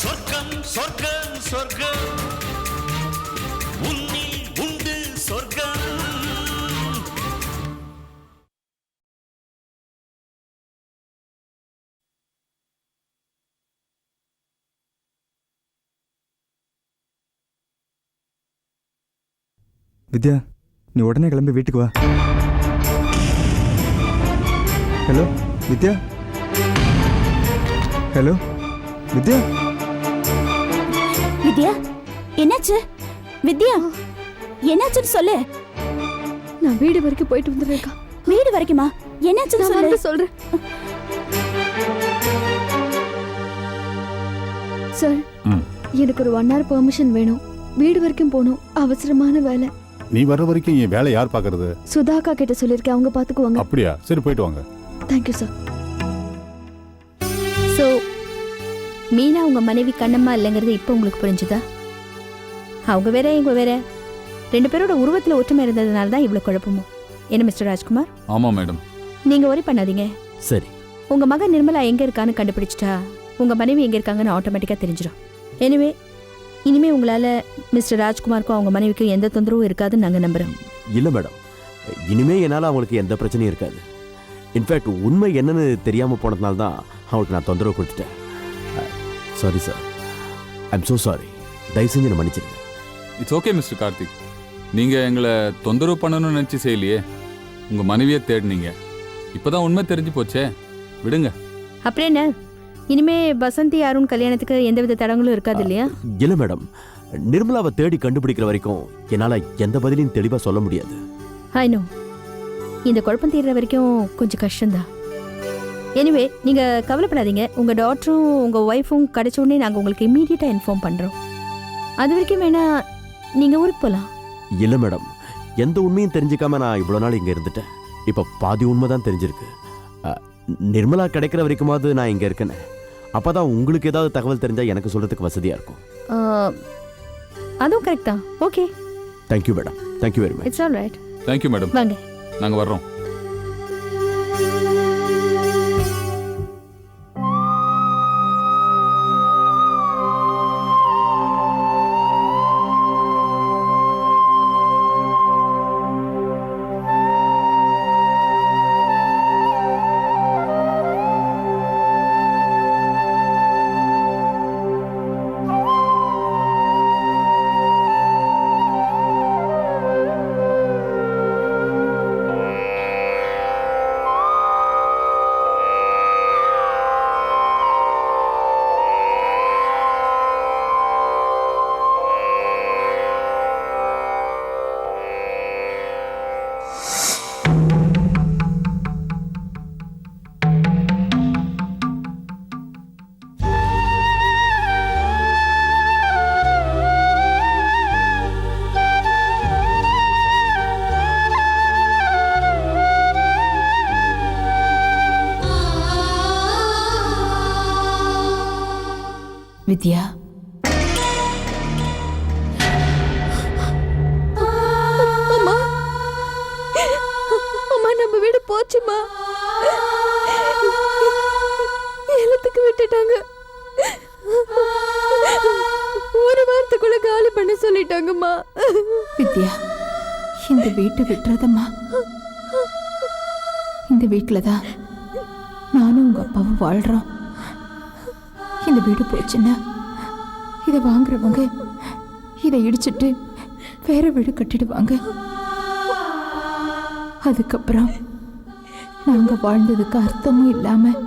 சொர்க்கம் சொர்க்கம் சொர்க்கம். உன்னில் உண்டு சொர்க்கம். வித்யா நீ உடனே கிளம்பி வீட்டுக்கு வா. ஹலோ வித்யா? ஹலோ வித்யா? வித்யா? என்னாச்சு? வித்யா என்னாச்சுன்னு சொல்லு. நான் வீடு வரைக்கும் போயிட்டு வந்துடுறேன்க்கா வீடு வரைக்குமா? என்னாச்சுன்னு சொல்லு. சொல்றேன். சார். எனக்கு ஒரு ஒன் ஹவர் பெர்மிஷன் வேணும். வீடு வரைக்கும் போகணும். அவசரமான வேலை. நீ வர்ற வரைக்கும் என் வேலை யார் பார்க்கறது? சுதாக்கா கிட்ட சொல்லியிருக்கேன். அவங்க பாத்துக்குவாங்க அப்படியா? சரி போயிட்டு வாங்க. தேங்க்யூ சார் மீனா உங்க மனைவி கண்ணம்மா இல்லைங்கிறது இப்போ உங்களுக்கு புரிஞ்சுதா? அவங்க வேற இவங்க வேற. ரெண்டு பேரோட உருவத்தில் ஒற்றுமை இருந்ததுனால தான் இவ்வளோ குழப்பமும் என்ன மிஸ்டர் ராஜ்குமார்? ஆமாம் மேடம் நீங்க ஒரி பண்ணாதீங்க. சரி. உங்க மகன் நிர்மலா எங்க இருக்கான்னு கண்டுபிடிச்சிட்டா உங்க மனைவி எங்க இருக்காங்கன்னு ஆட்டோமேட்டிக்கா தெரிஞ்சிடும். எனிவே இனிமே உங்களால மிஸ்டர் ராஜ்குமாருக்கும் அவங்க மனைவிக்கும் எந்த தொந்தரவும் இருக்காதுன்னு நாங்க நம்புறோம். இல்லை மேடம் இனிமே என்னால் அவங்களுக்கு எந்த பிரச்சனையும் இருக்காது. இன்ஃபேக்ட் உண்மை என்னன்னு தெரியாமல் போனதுனால தான் அவங்களுக்கு நான் தொந்தரவு கொடுத்துட்டேன். Sorry sir I'm so sorry தயவு செஞ்சு என்னை மன்னிச்சிருங்க இட்ஸ் ஓகே மிஸ்டர் கார்த்திக் நீங்கள் எங்களை தொந்தரவு பண்ணணும்னு நினச்சி செய்யலையே. உங்கள் மனைவியை தேடினீங்க. இப்போதான் உண்மை தெரிஞ்சு போச்சே. விடுங்க. அப்புறம் என்ன? இனிமே வசந்தி அருண் கல்யாணத்துக்கு எந்தவித தடங்களும் இருக்காது இல்லையா? இல்லை மேடம். நிர்மலாவை தேடி கண்டுபிடிக்கிற வரைக்கும் என்னால் எந்த பதிலையும் தெளிவாக சொல்ல முடியாது. ஐ நோ இந்த குழப்பம் தீர்ற வரைக்கும் கொஞ்சம் கஷ்டம்தான். எனிவே நீங்க கவலைப்படாதீங்க. உங்க டாக்டரும் உங்க ஒய்ஃபும் கிடைச்ச உடனே நாங்க உங்களுக்கு இம்மீடியட்டா இன்ஃபார்ம் பண்றோம். அது வரைக்கும் வேணா நீங்க ஊருக்கு போலாம். இல்லை மேடம் எந்த உண்மையும் தெரிஞ்சுக்காம நான் இவ்வளோ நாள் இங்கே இருந்துட்டேன். இப்போ பாதி உண்மை தான் தெரிஞ்சிருக்கு. நிர்மலா கிடைக்கிற வரைக்குமாவது நான் இங்கே இருக்கேனே. அப்போ தான் உங்களுக்கு ஏதாவது தகவல் தெரிஞ்சால் எனக்கு சொல்கிறதுக்கு வசதியாக இருக்கும். அதுவும் கரெக்ட் தான். Okay thank you madam thank you very much it's all right thank you madam வாங்க. நாங்கள் வர்றோம். போயிட்டாங்கம்மா வித்யா இந்த வீட்டை விட்டுறதம்மா. இந்த வீட்டில் தான் நானும் உங்கள் அப்பாவும் வாழ்கிறோம் இந்த வீடு போச்சுன்னா இதை வாங்குறவங்க இதை இடிச்சிட்டு வேற வீடு கட்டிடுவாங்க. அதுக்கப்புறம் நாங்கள் வாழ்ந்ததுக்கு அர்த்தமும் இல்லாமல்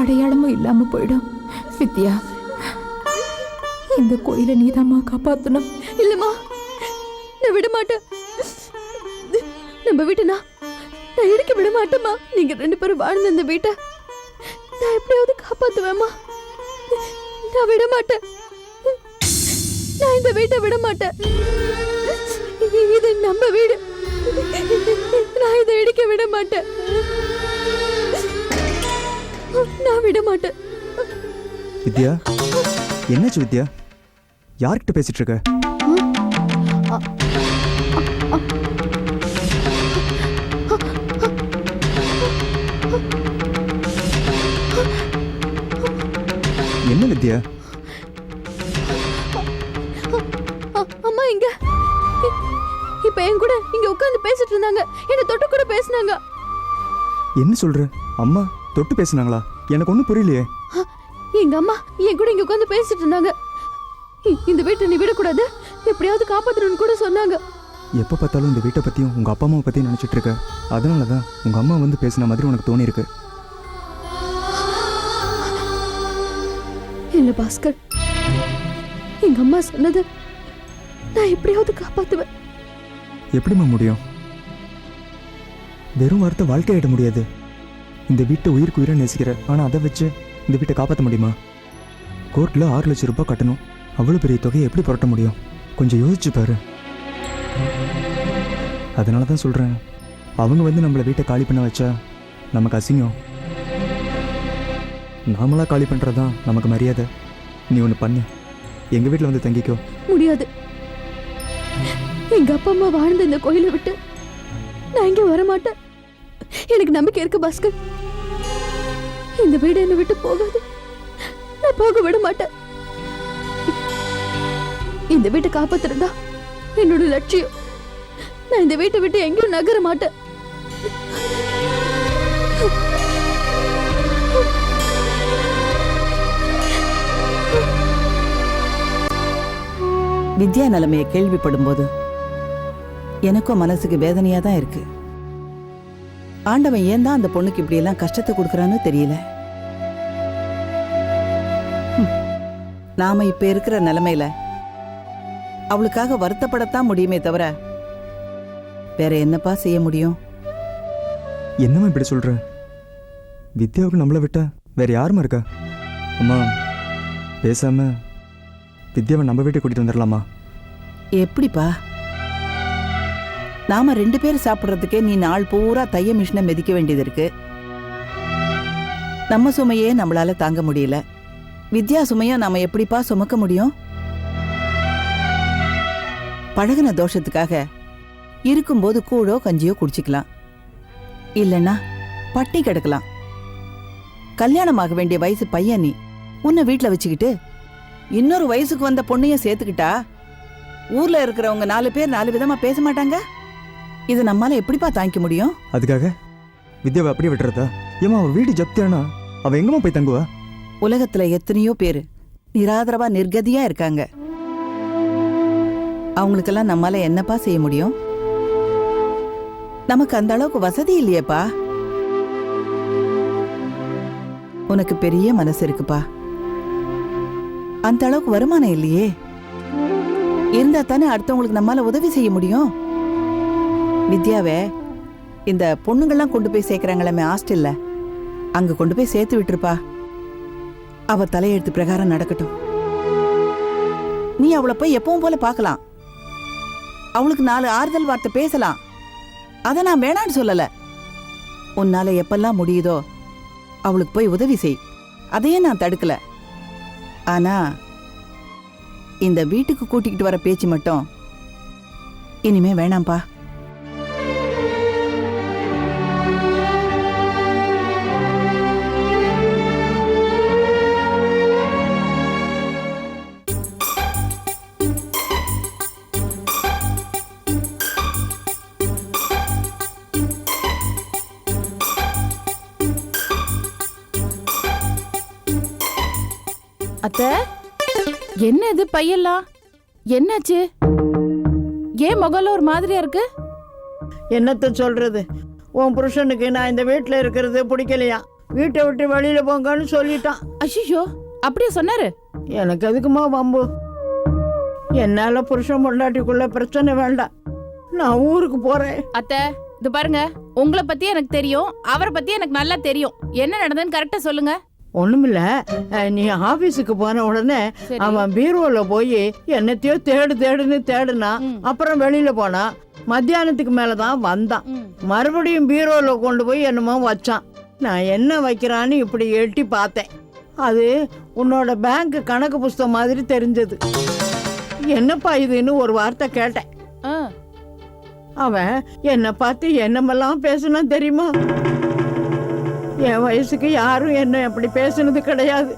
அடையாளமும் இல்லாமல் போயிடும். வித்யா இந்த கோயிலை நீதாம்மா காப்பாற்றணும் இல்லம்மா. நான் விட மாட்டேன் நம்ம வீட்டுனா நான் இடிக்க விட மாட்டேம்மா நீங்க ரெண்டு பேரும் வாழ்ந்த இந்த வீட்டை நான் எப்படியாவது காப்பாத்துவேம்மா. நான் விட மாட்டேன் நான் இந்த வீட்டை விட மாட்டேன் இது நம்ம வீடு. நான் இதை இடிக்க விட மாட்டேன் நான் விட மாட்டேன் வித்யா என்னாச்சு வித்யா? யார்கிட்ட பேசிட்டு இருக்க? என்ன வித்யா அம்மா இங்க. இப்ப என் கூட இங்க உட்கார்ந்து பேசிட்டு இருந்தாங்க. என்ன தொட்டு கூட பேசினாங்க. என்ன சொல்ற? அம்மா தொட்டு பேசினாங்களா? எனக்கு ஒண்ணும் புரியலையே. எங்க அம்மா என் கூட இங்க உட்காந்து பேசிட்டு இருந்தாங்க. இந்த வீட்டை நீ விடக்கூடாது. எப்படியாவது காப்பாத்தணும்னு கூட சொன்னாங்க. எப்போ பார்த்தாலும் இந்த வீட்டை பற்றியும் உங்கள் அப்பா அம்மாவை பற்றியும் நினச்சிட்டு இருக்க. அதனால தான் உங்கள் அம்மா வந்து பேசின மாதிரி உனக்கு தோணியிருக்கு. இல்ல பாஸ்கர்? எங்க அம்மா சொன்னது நான் எப்படியாவது காப்பாத்துவேன். எப்படிம்மா முடியும்? வெறும் வார்த்தை வாழ்க்கையிட முடியாது. இந்த வீட்டை உயிருக்கு உயிரை நேசிக்கிற ஆனால் அதை வச்சு இந்த வீட்டை காப்பாற்ற முடியுமா? கோர்ட்டில் ஆறு லட்சம் ரூபாய் கட்டணும். அவ்வளோ பெரிய தொகையை எப்படி புரட்ட முடியும்? கொஞ்சம் யோசிச்சு பாரு. அதனால தான் சொல்கிறேன் அவங்க வந்து நம்மளை வீட்டை காலி பண்ண வச்சா நமக்கு அசிங்கம். நாமளாக காலி பண்ணுறது தான் நமக்கு மரியாதை. நீ ஒன்று பண்ணு. எங்கள் வீட்டில் வந்து தங்கிக்கோ. முடியாது. எங்க அப்பா அம்மா வாழ்ந்த இந்த கோயிலை விட்டு நான் இங்கே வர மாட்டேன் எனக்கு நம்பிக்கை இருக்கு பாஸ்கர். இந்த வீடு என்னை விட்டு போகாது. நான் போக விட மாட்டேன். இந்த வீட்டை காப்பாத்துறதா என்னோட லட்சியம். நான் இந்த வீட்டை விட்டு எங்கேயும் நகர மாட்டேன். வித்யா நிலைமையை கேள்விப்படும்போது எனக்கும் மனசுக்கு வேதனையா தான் இருக்கு. ஆண்டவன் ஏன் தான் அந்த பொண்ணுக்கு இப்படி எல்லாம் கஷ்டத்தை கொடுக்கறான்னு தெரியல. நாம இப்ப இருக்கிற நிலைமையில அவளுக்காக வருத்தப்படத்தான் முடியுமே தவிர வேற என்னப்பா செய்ய முடியும்? என்னம்மா இப்படி சொல்ற? வித்யாவுக்கு நம்மளை விட்டா வேற யாருமா இருக்கா? அம்மா பேசாம வித்யாவை நம்ம வீட்டுக்கு கூட்டிட்டு வந்துடலாமா? எப்படிப்பா? நாம ரெண்டு பேரும் சாப்பிட்றதுக்கே நீ நாள் பூரா தைய மிஷினை மிதிக்க வேண்டியது இருக்கு. நம்ம சுமையே நம்மளால தாங்க முடியல. வித்யா சுமையை நாம எப்படிப்பா சுமக்க முடியும்? பழகுன தோஷத்துக்காக இருக்கும்போது கூழோ கஞ்சியோ குடிச்சிக்கலாம். இல்லைன்னா பட்டி கிடக்கலாம். கல்யாணமாக வேண்டிய வயசு பையன் நீ. உன்னை வீட்டில் வச்சுக்கிட்டு இன்னொரு வயசுக்கு வந்த பொண்ணையும் சேர்த்துக்கிட்டா ஊர்ல இருக்கிறவங்க நாலு பேர் நாலு விதமா பேச மாட்டாங்க? இது நம்மால எப்படிப்பா தாங்கிக்க முடியும்? அதுக்காக வித்யாவை அப்படியே விட்டுறதா? ஏமா அவ வீடு ஜப்தியானா? அவ எங்கம்மா போய் தங்குவா? உலகத்துல எத்தனையோ பேரு நிராதரவா நிர்கதியா இருக்காங்க. அவங்களுக்கெல்லாம் நம்மால என்னப்பா செய்ய முடியும்? நமக்கு அந்த அளவுக்கு வசதி இல்லையேப்பா. உனக்கு பெரிய மனசு இருக்குப்பா. அந்த அளவுக்கு வருமானம் இல்லையே. இருந்தா தானே அடுத்தவங்களுக்கு நம்மால உதவி செய்ய முடியும். வித்யாவே இந்த பொண்ணுங்கள்லாம் கொண்டு போய் சேர்க்குறாங்களாமே ஹாஸ்டல்ல. அங்க கொண்டு போய் சேர்த்து விட்டுருப்பா. அவ தலையெழுத்து பிரகாரம் நடக்கட்டும். நீ அவளை போய் எப்பவும் போல பார்க்கலாம். அவளுக்கு நாலு ஆறுதல் வார்த்தை பேசலாம். அதை நான் வேணான்னு சொல்லல. உன்னால எப்பெல்லாம் முடியுதோ அவளுக்கு போய் உதவி செய். அதையே நான் தடுக்கல. ஆனா இந்த வீட்டுக்கு கூட்டிக்கிட்டு வர பேச்சு மட்டும் இனிமே வேணாம்ப்பா. அத்த? என்ன இது பையெல்லாம்? என்னாச்சு? ஏன் முகம்ல ஒரு மாதிரியா இருக்கு? என்னத்த சொல்றது? உன் புருஷனுக்கு நான் இந்த வீட்டில் இருக்கிறது பிடிக்கலையா? வீட்டை விட்டு வெளியில போங்கன்னு சொல்லிட்டான். அஷிஷோ அப்படியே சொன்னாரு? எனக்கு எதுக்குமா வம்பு? என்னால புருஷன் பொண்டாட்டிக்குள்ள பிரச்சனை வேண்டாம். நான் ஊருக்கு போறேன். அத்த இது பாருங்க உங்களை பத்தி எனக்கு தெரியும் அவரை பத்தி எனக்கு நல்லா தெரியும். என்ன நடந்ததுன்னு கரெக்டா சொல்லுங்க. ஒண்ணுமில்ல. நீ ஆபீஸுக்கு போன உடனே. அவன் பீரோல போய் என்னத்தையோ தேடு தேடுன்னு தேடுனா. அப்புறம் வெளியில போனான் மத்தியானத்துக்கு மேலதான் வந்தான். ம். மறுபடியும் பீரோல கொண்டு போய் என்னமோ வச்சான். நான் என்ன வைக்கிறான்னு இப்படி எட்டி பார்த்தேன். அது உன்னோட பேங்க் கணக்கு புஸ்தகம் மாதிரி தெரிஞ்சது. என்னப்பா இதுன்னு ஒரு வார்த்தை கேட்டேன். அவன் என்னை பார்த்து என்னமெல்லாம் பேசுனா தெரியுமா? என் வயசுக்கு யாரும் என்ன அப்படி பேசுனது கிடையாது.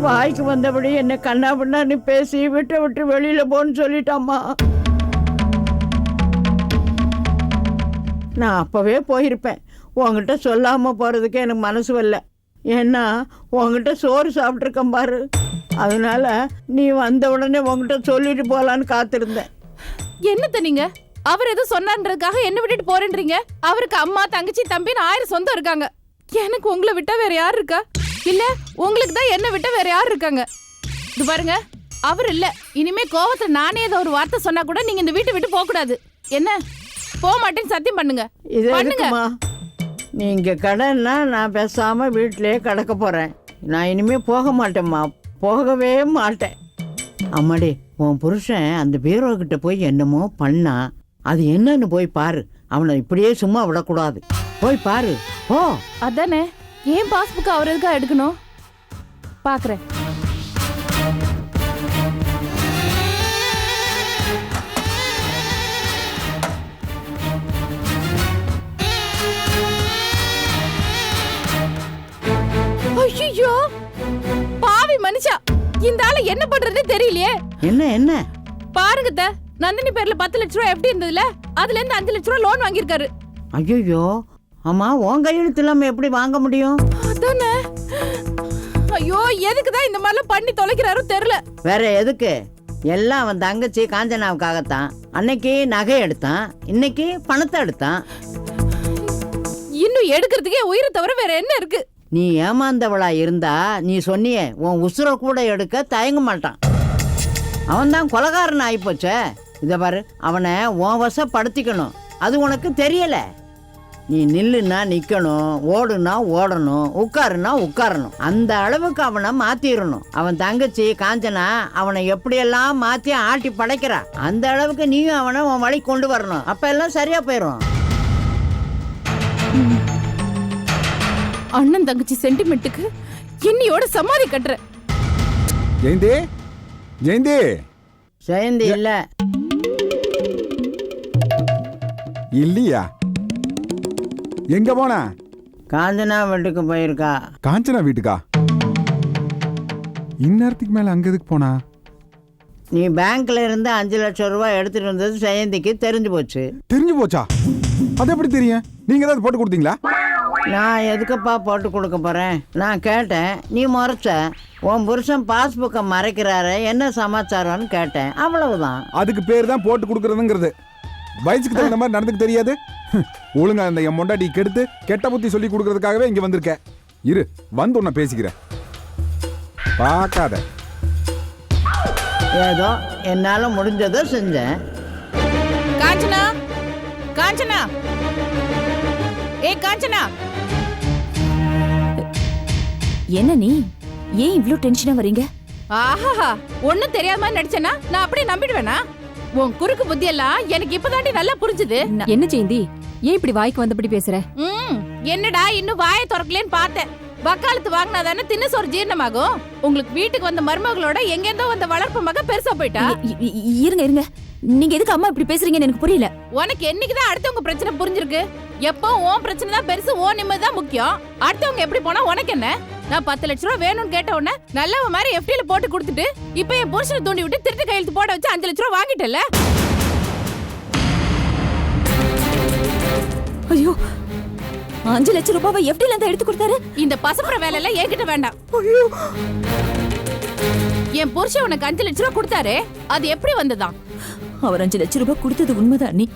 வாய்க்கு வந்தபடி என்ன கண்ணா பின்னான்னு பேசி விட்டு விட்டு வெளியில போன்னு சொல்லிட்டாம்மா. நான் அப்போவே போயிருப்பேன். உங்ககிட்ட சொல்லாமல் போகிறதுக்கு எனக்கு மனசு வரல. ஏன்னா உங்ககிட்ட சோறு சாப்பிட்ருக்கேன் பாரு. அதனால நீ வந்த உடனே உங்ககிட்ட சொல்லிட்டு போகலான்னு காத்திருந்தேன். என்னத்த நீங்க? அவர் எதுவும் சொன்னான்றதுக்காக என்ன விட்டுட்டு போறேன்றீங்க. அவருக்கு அம்மா தங்கச்சி தம்பின்னு ஆயிரம் சொந்தம் இருக்காங்க. எனக்கு உங்களை விட்டா வேற யார் இருக்கா? இல்ல உங்களுக்கு தான் என்ன விட்டா வேற யார் இருக்காங்க? இது பாருங்க அவர் இல்ல. இனிமே கோவத்துல நானே ஏதோ ஒரு வார்த்தை சொன்னா கூட நீங்க இந்த வீட்டை விட்டு போக கூடாது என்ன? போக மாட்டேன்னு சத்தியம் பண்ணுங்க. இது பண்ணுங்க. நீங்கள் கடைன்னா நான் பேசாமல் வீட்டிலேயே கிடக்க போகிறேன் நான் இனிமேல் போக மாட்டேம்மா. போகவே மாட்டேன். அம்மாடி உன் புருஷன் அந்த பீரோ கிட்ட போய் என்னமோ பண்ணா அது என்னன்னு போய் பாரு. அவனை இப்படியே சும்மா விடக்கூடாது. போய் பாரு. போ. அதானே? ஏன் பாஸ்புக் அவர் எதுக்கா எடுக்கணும்? பாக்குறேன். ஐயோ பாவி மனுஷா இந்த ஆளு என்ன பண்றதுன்னு தெரியலையே. என்ன என்ன? பாருங்க நந்தினி பேர்ல பத்து லட்ச ரூபா எப்படி இருந்ததுல அதுல இருந்து அஞ்சு லட்ச ரூபா லோன் வாங்கியிருக்காரு. ஐயோ ஆமா உன் கையெழுத்து இல்லாமல் எப்படி வாங்க முடியும்? அதானே? ஐயோ எதுக்கு தான் இந்த மாதிரிலாம் பண்ணி தொலைக்கிறாரோ தெரியல. வேற எதுக்கு? எல்லாம் அவன் தங்கச்சி காஞ்சனாவுக்காகத்தான். அன்னைக்கு நகை எடுத்தான் இன்னைக்கு பணத்தை எடுத்தான். இன்னும் எடுக்கிறதுக்கே உயிரை தவிர வேற என்ன இருக்கு? நீ ஏமாந்தவளா இருந்தா நீ சொன்னியே உன் உசுரை கூட எடுக்க தயங்க மாட்டான். அவன் தான் கொலகாரன் ஆயிப்போச்சே. இதை பாரு அவனை உன் வசப்படுத்திக்கணும் அது உனக்கு தெரியல. நீ நில்லுன்னா நிக்கணும் ஓடுனா ஓடணும் உட்காருனா உட்காரணும். அந்த அளவுக்கு அவனை மாத்திரணும். அவன் தங்கச்சி காஞ்சனா அவனை எப்படியெல்லாம் மாத்தி ஆட்டி படைக்கிறா அந்த அளவுக்கு நீயும் அவனை உன் வழி கொண்டு வரணும். அப்ப எல்லாம் சரியா போயிடும் அண்ணன் தங்கச்சி சென்டிமெண்ட்டுக்கு இன்னியோட சமாதி கட்டுற. ஜெயந்தி. ஜெயந்தி இல்ல. இல்லையா? எங்க போன? காஞ்சனா வீட்டுக்கு போயிருக்கா. காஞ்சனா வீட்டுக்கா? இந்நேரத்துக்கு மேல அங்க எதுக்கு போனா? நீ பேங்க்ல இருந்து அஞ்சு லட்சம் ரூபாய் எடுத்துட்டு வந்தது ஜெயந்திக்கு தெரிஞ்சு போச்சு. தெரிஞ்சு போச்சா? அது எப்படி தெரியும்? நீங்க ஏதாவது போட்டு கொடுத்தீங்களா? நான் எதுக்குப்பா போட்டு கொடுக்க போறேன்? நான் கேட்டேன் நீ முறைச்ச உன் புருஷன் பாஸ்புக்கை மறைக்கிறாரு என்ன சமாச்சாரம்னு கேட்டேன். அவ்வளவுதான். அதுக்கு பேர் தான் போட்டு கொடுக்கறதுங்கிறது. வயசுக்கு தகுந்த மாதிரி நடந்துக்க தெரியாது. ஒழுங்கா அந்த என் மொண்டாட்டி கெடுத்து கெட்ட புத்தி சொல்லி கொடுக்கறதுக்காகவே இங்க வந்திருக்க. இரு வந்து உன்னை பேசிக்கிறேன். பார்க்காத. ஏதோ என்னால முடிஞ்சதை செஞ்சேன். காஞ்சனா காஞ்சனா. ஏய் காஞ்சனா. என்ன நீ? ஏன் இவ்ளோ டென்ஷனா வரீங்க ஆஹாஹா ஒண்ணும் தெரியாம மாதிரி நடிச்சேனா நான் அப்படியே நம்பிடுவேனா? உன் குறுக்கு புத்தி எல்லாம் எனக்கு இப்பதாண்டி நல்லா புரிஞ்சுது. என்ன ஜெயந்தி? ஏன் இப்படி வாய்க்கு வந்தபடி பேசுற? ம் என்னடா இன்னும் வாயை திறக்கலேன்னு பார்த்தேன். வக்காலத்து வாங்கினா தானே தின்னு சோறு ஜீரணமாகும்? உங்களுக்கு வீட்டுக்கு வந்த மருமகளோட எங்கேருந்தோ வந்த வளர்ப்பு மக பெருசா போயிட்டா? இருங்க இருங்க. நீங்க எதுக்கு அம்மா இப்படி பேசுறீங்கன்னு எனக்கு புரியல. உனக்கு என்னைக்குதான் அடுத்தவங்க பிரச்சனை புரிஞ்சிருக்கு? எப்போ உன் பிரச்சனை தான் பெருசு உன் நிம்மதி தான் முக்கியம். அடுத்தவங்க எப்படி போனா உனக்கு என்ன? நான் பத்து லட்ச ரூபா வேணும்னு கேட்ட உடனே நல்லவ மாதிரி எஃப்டில போட்டு கொடுத்துட்டு இப்ப என் புருஷனை தூண்டி விட்டு திருட்டு கையெழுத்து போட வச்சு அஞ்சு லட்ச ரூபா வாங்கிட்டல ஐயோ அஞ்சு லட்சம் ரூபாவை எஃப்டில இருந்து எடுத்து கொடுத்தாரு? இந்த பசப்புற வேலை எல்லாம் என்கிட்ட வேண்டாம். என் புருஷன் உனக்கு அஞ்சு லட்ச ரூபா கொடுத்தாரு அது எப்படி வந்ததாம்? அவர் அஞ்சு லட்சம் ரூபாய் கொடுத்தது உண்மைதான் அண்ணி.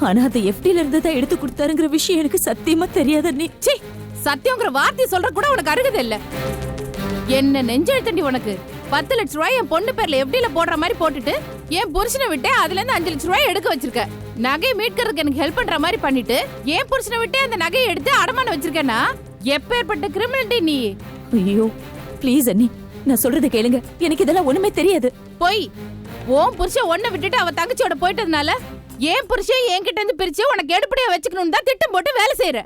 ஆனா அதை எஃப்டில இருந்து தான் எடுத்து கொடுத்தாருங்கிற விஷயம் எனக்கு சத்தியமா தெரியாது அண்ணி. ச்சீ! சத்தியங்கிற வார்த்தை சொல்ற கூட உனக்கு அருகதை இல்ல. என்ன நெஞ்செழுத்தண்டி உனக்கு? பத்து லட்ச ரூபாய் என் பொண்ணு பேர்ல எப்படில போடுற மாதிரி போட்டுட்டு என் புருஷனை விட்டு அதுல இருந்து அஞ்சு லட்ச ரூபாய் எடுக்க வச்சிருக்க. நகையை மீட்கிறதுக்கு எனக்கு ஹெல்ப் பண்ற மாதிரி பண்ணிட்டு என் புருஷனை விட்டு அந்த நகையை எடுத்து அடமானம் வச்சிருக்கேன்னா? எப்பேற்பட்ட கிரிமினல்டி நீ? ஐயோ ப்ளீஸ் அண்ணி. நான் சொல்றதை கேளுங்க. எனக்கு இதெல்லாம் ஒண்ணுமே தெரியாது. போய் உன் புருஷன் ஒன்ன விட்டுட்டு அவ தங்கச்சியோட போயிட்டதுனால ஏன் புருஷன் என்கிட்ட இருந்து பிரிச்சு உனக்கு எடுப்படியா வச்சுக்கணும்னு தான் திட்டம் போட்டு வேலை செய்யற.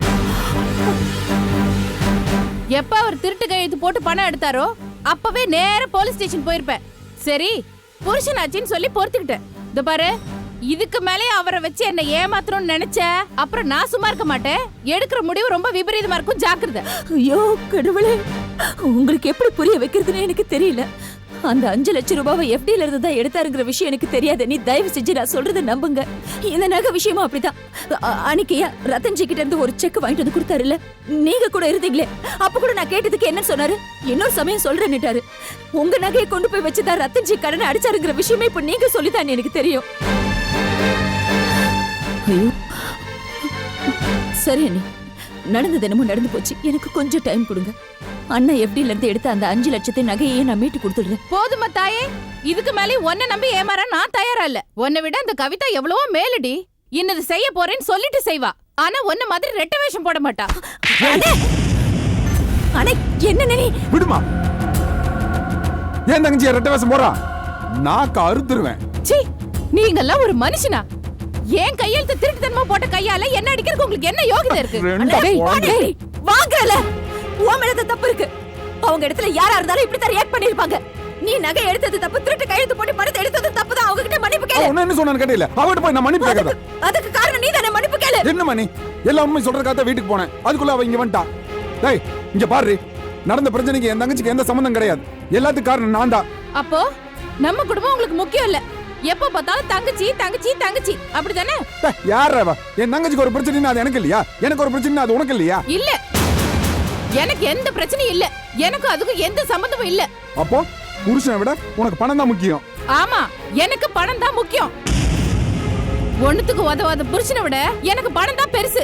எப்ப அவர் திருட்டு கையெழுத்து போட்டு பணம் எடுத்தாரோ அப்பவே நேர போலீஸ் ஸ்டேஷன் போயிருப்பேன். சரி புருஷன் ஆச்சுன்னு சொல்லி பொறுத்துக்கிட்டேன். இந்த பாரு இதுக்கு மேலே அவரை வச்சு என்ன ஏமாத்தணும்னு நினைச்ச அப்புறம் நான் சும்மா இருக்க மாட்டேன். எடுக்கிற முடிவு ரொம்ப விபரீதமா இருக்கும் ஜாக்கிரதை. ஐயோ கடவுளே உங்களுக்கு எப்படி புரிய வைக்கிறதுன்னு எனக்கு தெரியல. அந்த அஞ்சு லட்சம் ரூபாவை எஃப்டில இருந்து தான் எடுத்தாருங்கிற விஷயம் எனக்கு தெரியாது. நீ தயவு செஞ்சு நான் சொல்றதை நம்புங்க. இந்த நகை விஷயமும் அப்படிதான். அ- அன்னைக்கையா ரத்தன்ஜி கிட்ட இருந்து ஒரு செக் வாங்கிட்டு வந்து கொடுத்தாருல்ல? நீங்க கூட இருந்தீங்களே. அப்ப கூட நான் கேட்டதுக்கு என்ன சொன்னாரு? இன்னொரு சமயம் சொல்றேன்னுட்டாரு. உங்க நகையை கொண்டு போய் வச்சுதான் ரத்தன்ஜி கடனை அடிச்சாருங்கிற விஷயமே இப்ப நீங்க சொல்லித்தான் எனக்கு தெரியும். ஐயோ. சரி அண்ணி நடந்தது என்னமோ நடந்து போச்சு. எனக்கு கொஞ்சம் டைம் கொடுங்க. அண்ணா எஃப்டில இருந்து எடுத்த அந்த அஞ்சு லட்சத்தை நகையை நான் மீட்டு கொடுத்துடுறேன். போதுமா தாயே. இதுக்கு மேலே உன்னை நம்பி ஏமாற நான் தயாரா இல்ல. உன்னை விட அந்த கவிதா எவ்வளவோ மேலடி. இன்னது செய்ய போறேன்னு சொல்லிட்டு செய்வா. ஆனா உன்ன மாதிரி ரெட்ட வேஷம் போட மாட்டா. அண்ணே! என்ன நீ? விடுமா. ஏன் தங்கச்சி ரெட்ட வேஷம் போறா நாக்க அறுத்துருவேன். சி நீங்கெல்லாம் ஒரு மனுஷனா? ஏன் கையெழுத்து திருட்டுத்தனமா போட்ட கையால என்ன அடிக்கிறதுக்கு உங்களுக்கு என்ன யோகிதை இருக்கு? ரெண்டு உன் மேல தப்பு இருக்கு. அவங்க இடத்துல யாரா இருந்தாலும் இப்படி தான் ரியாக்ட் பண்ணிருப்பாங்க நீ நகை எடுத்தது தப்பு திருட்டு கையெழுத்து போட்டு பணத்தை எடுத்தது தப்பு தான் அவங்க கிட்ட மன்னிப்பு கேளு. என்ன சொன்னான்னு கேட்டீல அவகிட்ட போய் நான் மன்னிப்பு கேட்கறதா? அதுக்கு- காரணம் நீ தானே மன்னிப்பு கேளு. என்ன மணி? எல்லா உண்மை சொல்றதுக்காக தான் வீட்டுக்கு போனேன். அதுக்குள்ள அவ இங்க வந்துட்டா. டேய் இங்க பாரு. நடந்த பிரச்சனைக்கு என் தங்கச்சிக்கு எந்த சம்மந்தம் கிடையாது. எல்லாத்துக்கும் காரணம் நான் தான். அப்போ நம்ம குடும்பம் உங்களுக்கு முக்கியம் இல்ல. எப்ப பார்த்தாலும் தங்கச்சி தங்கச்சி தங்கச்சி. அப்படிதானே யார் என் தங்கச்சிக்கு ஒரு பிரச்சனைனா அது எனக்கு இல்லையா? எனக்கு ஒரு பிரச்சனை அது உனக்கு இல்லையா? இல்ல. எனக்கு எந்த பிரச்சனையும் இல்ல. எனக்கும் அதுக்கும் எந்த சம்பந்தமும் இல்ல. அப்போ புருஷனை விட உனக்கு பணம் தான் முக்கியம். ஆமா எனக்கு பணம் தான் முக்கியம். ஒண்ணுத்துக்கு உதவாத புருஷனை விட எனக்கு பணம் தான் பெருசு.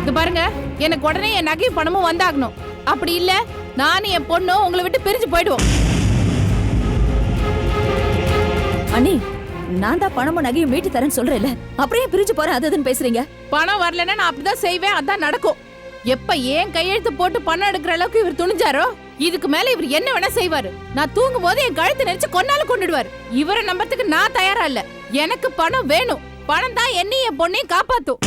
இங்க பாருங்க எனக்கு உடனே என் நகையும் பணமும் வந்தாகணும். அப்படி இல்ல நானும் என் பொண்ணும் உங்களை விட்டு பிரிஞ்சு போயிடுவோம். அண்ணி நான் தான் பணமும் நகையும் மீட்டு தரேன்னு சொல்றேன்ல. அப்புறம் பிரிஞ்சு போறேன் அது அதுன்னு பேசுறீங்க? பணம் வரலன்னா நான் அப்படிதான் செய்வேன் அதான் நடக்கும். எப்ப ஏன் கையெழுத்து போட்டு பணம் எடுக்கிற அளவுக்கு இவர் துணிஞ்சாரோ இதுக்கு மேல இவர் என்ன வேணா செய்வாரு. நான் தூங்கும் போது என் கழுத்து நெரிச்சு கொன்னாலும் கொண்டுடுவாரு இவரை நம்பறதுக்கு நான் தயாரா இல்ல. எனக்கு பணம் வேணும். பணம் தான் என்னையும் என் பொண்ணையும் காப்பாத்தும்.